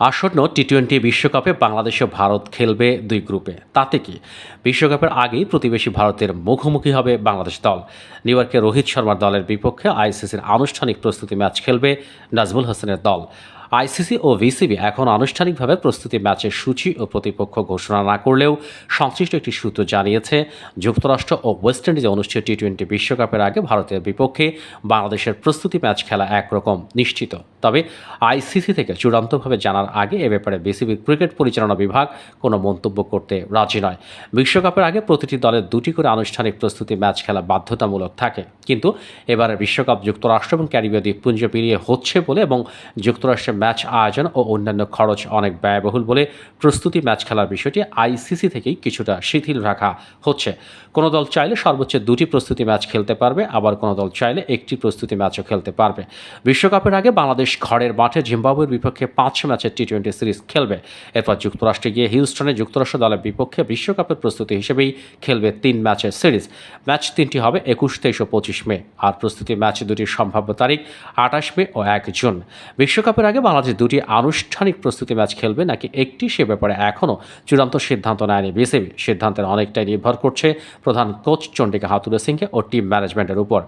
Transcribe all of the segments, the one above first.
আসন্ন T twenty বিশ্বকাপে বাংলাদেশ ও ভারত খেলবে দুই গ্রুপে। তাতে কি? বিশ্বকাপের আগেই প্রতিবেশী ভারতের মুখোমুখি হবে বাংলাদেশ দল। নিউ ইয়র্কে রোহিত শর্মার দলের বিপক্ষে আইসিসির আনুষ্ঠানিক প্রস্তুতি ম্যাচ খেলবে নাজমুল হোসেনের দল। আইসিসি ও ভিসিবি এখন আনুষ্ঠানিকভাবে প্রস্তুতি ম্যাচের সূচি ও প্রতিপক্ষ ঘোষণা না করলেও সংশ্লিষ্ট একটি সূত্র জানিয়েছে, যুক্তরাষ্ট্র ও ওয়েস্ট ইন্ডিজে অনুষ্ঠিত টি টোয়েন্টি বিশ্বকাপের আগে ভারতের বিপক্ষে বাংলাদেশের প্রস্তুতি ম্যাচ খেলা একরকম নিশ্চিত। তবে আইসিসি থেকে চূড়ান্তভাবে জানার আগে এ ব্যাপারে বিসিবির ক্রিকেট পরিচালনা বিভাগ কোনো মন্তব্য করতে রাজি নয়। বিশ্বকাপের আগে প্রতিটি দলের দুটি করে আনুষ্ঠানিক প্রস্তুতি ম্যাচ খেলা বাধ্যতামূলক থাকে। কিন্তু এবারে বিশ্বকাপ যুক্তরাষ্ট্র এবং ক্যারিবীয় দ্বীপপুঞ্জ পেরিয়ে হচ্ছে বলে এবং যুক্তরাষ্ট্রের ম্যাচ আয়োজন ও অন্যান্য খরচ অনেক ব্যয়বহুল বলে প্রস্তুতি ম্যাচ খেলার বিষয়টি আইসিসি থেকেই কিছুটা শিথিল রাখা হচ্ছে। কোনো দল চাইলে সর্বোচ্চ দুটি প্রস্তুতি ম্যাচ খেলতে পারবে, আবার কোনো দল চাইলে একটি প্রস্তুতি ম্যাচও খেলতে পারবে। বিশ্বকাপের আগে বাংলাদেশ ঘরের মাঠে জিম্বাবুয়ের বিপক্ষে পাঁচ ম্যাচের টি টোয়েন্টি সিরিজ খেলবে। এরপর যুক্তরাষ্ট্রে গিয়ে হিউস্টনে যুক্তরাষ্ট্র দলের বিপক্ষে বিশ্বকাপের প্রস্তুতি হিসেবেই খেলবে তিন ম্যাচের সিরিজ। ম্যাচ তিনটি হবে একুশ, তেইশ ও পঁচিশ মে, আর প্রস্তুতি ম্যাচ দুটির সম্ভাব্য তারিখ আঠাশ মে ও এক জুন। বিশ্বকাপের আগে বাংলাদেশ দুটি আনুষ্ঠানিক প্রস্তুতি ম্যাচ খেলবে, নাকি একটি সে ব্যাপারে এখনও চূড়ান্ত সিদ্ধান্ত নেয়নি বিসিবি। সিদ্ধান্তের অনেকটাই নির্ভর করছে প্রধান কোচ চন্ডিকা হাতুরে সিংকে ও টিম ম্যানেজমেন্টের উপর।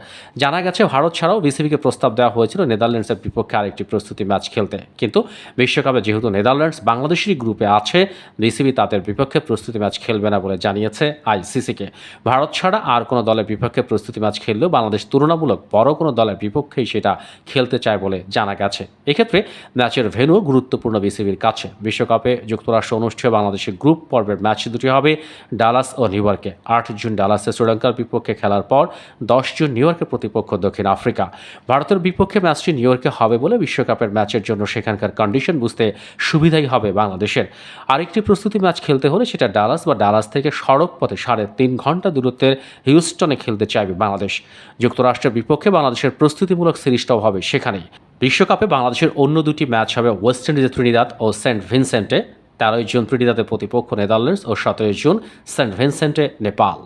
জানা গেছে, ভারত ছাড়াও বিসিবিকে প্রস্তাব দেওয়া হয়েছিল, নেদারল্যান্ডসের বিপক্ষে আরেকটি প্রস্তুতি ম্যাচ খেলতে। কিন্তু বিশ্বকাপে যেহেতু নেদারল্যান্ডস বাংলাদেশেরই গ্রুপে আছে বিসিবি তাদের বিপক্ষে প্রস্তুতি ম্যাচ খেলবে না বলে জানিয়েছে আইসিসিকে। ভারত ছাড়া আর কোনো দলের বিপক্ষে প্রস্তুতি ম্যাচ খেললেও বাংলাদেশ তুলনামূলক বড় কোনো দলের বিপক্ষেই সেটা খেলতে চায় বলে জানা গেছে। এক্ষেত্রে ম্যাচের ভেন্যু গুরুত্বপূর্ণ বিসিবির কাছে। বিশ্বকাপে যুক্তরাষ্ট্র অনুষ্ঠেয় বাংলাদেশের গ্রুপ পর্বের ম্যাচ দুটি হবে ডালাস ও নিউ ইয়র্কে। আট জুন ডালাসে শ্রীলঙ্কার বিপক্ষে খেলার পর দশ জুন নিউ ইয়র্কের প্রতিপক্ষ দক্ষিণ আফ্রিকা। ভারতের বিপক্ষে ম্যাচটি নিউ ইয়র্কে হবে বলে বিশ্বকাপের ম্যাচের জন্য সেখানকার কন্ডিশন বুঝতে সুবিধাই হবে বাংলাদেশের। আরেকটি প্রস্তুতি ম্যাচ খেলতে হলে সেটা ডালাস বা ডালাস থেকে সড়ক পথে সাড়ে তিন ঘণ্টা দূরত্বের হিউস্টনে খেলতে চাইবে বাংলাদেশ। যুক্তরাষ্ট্রের বিপক্ষে বাংলাদেশের প্রস্তুতিমূলক সিরিজটাও হবে সেখানেই। বিশ্বকাপে বাংলাদেশের অন্য দুটি ম্যাচ হবে ওয়েস্ট ইন্ডিজের ত্রিনিদাদ ও সেন্ট ভিনসেন্টে। তেরোই জুন ত্রিনিদাদের প্রতিপক্ষ নেদারল্যান্ডস ও সতেরোই জুন সেন্ট ভিনসেন্টে নেপাল।